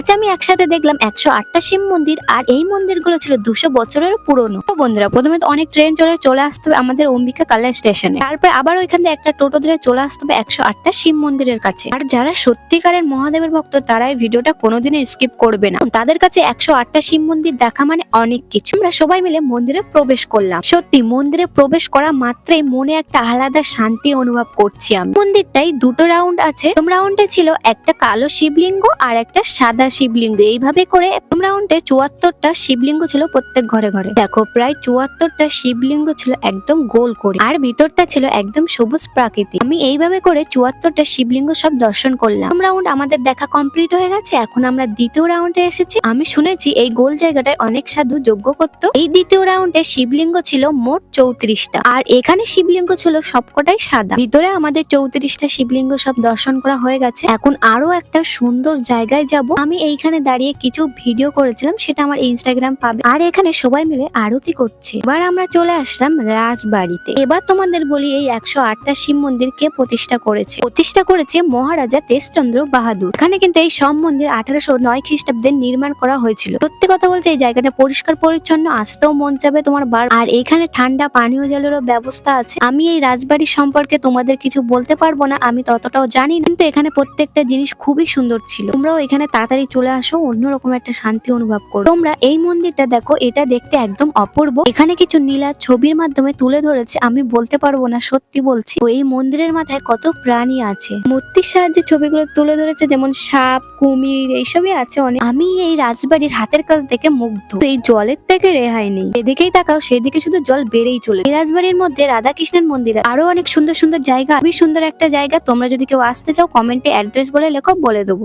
আজ আমি একসাথে দেখলাম একশো আটটা শিব মন্দির, আর এই মন্দিরগুলো ছিল দুশো বছরের পুরনো। তো বন্ধুরা, প্রথমে তো অনেক ট্রেন চলে চলে আসতে হবে আমাদের অম্বিকা কালা স্টেশনে তারপর আবার ওইখান থেকে একটা টোটো ধরে চলে আসতে হবে একশো আটটা শিব মন্দিরের কাছে। আর যারা সত্যিকারের মহাদেবের ভক্ত, তারা এই ভিডিওটা কোনোদিনও স্কিপ করবে না। তাদের কাছে একশো আটটা শিব মন্দির দেখা মানে অনেক কিছু। আমরা সবাই মিলে মন্দিরে প্রবেশ করলাম। সত্যি, মন্দিরে প্রবেশ করা মাত্রই মনে একটা আলাদা শান্তি অনুভব করছি আমি। মন্দিরটাই দুটো রাউন্ড আছে। প্রথম রাউন্ডে ছিল একটা কালো শিবলিঙ্গ আর একটা সাদা শিবলিঙ্গ। এইভাবে করে প্রথম রাউন্ডে চুয়াত্তরটা শিবলিঙ্গ ছিল প্রত্যেক ঘরে ঘরে। দেখো, প্রায় চুয়াত্তরটা শিবলিঙ্গ ছিল একদম গোল করে। আর ভিতরটা ছিল একদম সবুজ প্রাকৃতিক। আমি এইভাবে করে চুয়াত্তরটা শিবলিঙ্গ সব দর্শন করলাম। রাউন্ড আমাদের দেখা কমপ্লিট হয়ে গেছে। এখন আমরা দ্বিতীয় রাউন্ডে এসেছি। আমি শুনেছি এই গোল জায়গাটায় অনেক সাধু যোগ্য করতো। এই দ্বিতীয় রাউন্ডে শিবলিঙ্গ ছিল মোট চৌত্রিশটা। আর এখানে শিবলিঙ্গ ছিল সবকটাই সাদা। ভিতরে আমাদের চৌত্রিশটা শিবলিঙ্গ সব দর্শন করা হয়ে গেছে। এখন আরও একটা সুন্দর জায়গায় যাব। আমি এইখানে দাঁড়িয়ে কিছু ভিডিও করেছিলাম, সেটা আমার ইনস্টাগ্রাম পাবে। আর এখানে সবাই মিলে আরতি করছে। এবার আমরা চলে আসলাম রাজবাড়িতে। এবার তোমাদের বলি এই একশো আটটা শিব মন্দির কে প্রতিষ্ঠা করেছে। প্রতিষ্ঠা করেছে মহারাজা তেজচন্দ্র বাহাদুর। এখানে কিন্তু এই সব মন্দির আঠারোশো নয় খ্রিস্টাব্দে নির্মাণ করা হয়েছিল। সত্যি কথা বলতে এই জায়গাটা পরিষ্কার, পরিচ্ছন্ন, আসতেও মন চাবে তোমার বার। আর এখানে ঠান্ডা, পানীয় জলেরও ব্যবস্থা আছে। আমি এই রাজবাড়ি সম্পর্কে তোমাদের কিছু বলতে পারব না, আমি ততটাও জানি কিন্তু এখানে প্রত্যেকটা জিনিস খুবই সুন্দর ছিল। তোমরাও এখানে তাড়াতাড়ি চলে আসো, অন্যরকম একটা শান্তি অনুভব করো। তোমরা এই মন্দিরটা দেখো, এটা দেখতে একদম অপূর্ব। এখানে কিছু নীলা ছবির মাধ্যমে তুলে ধরেছে, আমি বলতে পারব না, সত্যি বলছি। তো এই মন্দিরের মাথায় কত প্রাণী আছে? মূর্তির সাহায্যে ছবিগুলো তুলে ধরেছে, যেমন সাপ, কুমির, এইসবই আছে অনেক। আমি এই রাজবাড়ির হাতের কাজ দেখে মুগ্ধ। এই জলের থেকে রেহাই নেই। এদিকেই তাকাও, সেদিকে শুধু জল বেড়েই চলে। এই রাজবাড়ির মধ্যে রাধা কৃষ্ণের মন্দির আরও অনেক সুন্দর সুন্দর জায়গা, খুবই সুন্দর একটা জায়গা। তোমরা যদি কেউ আসতে চাও, কমেন্টে অ্যাড্রেস বলে লেখো, বলে দেবো।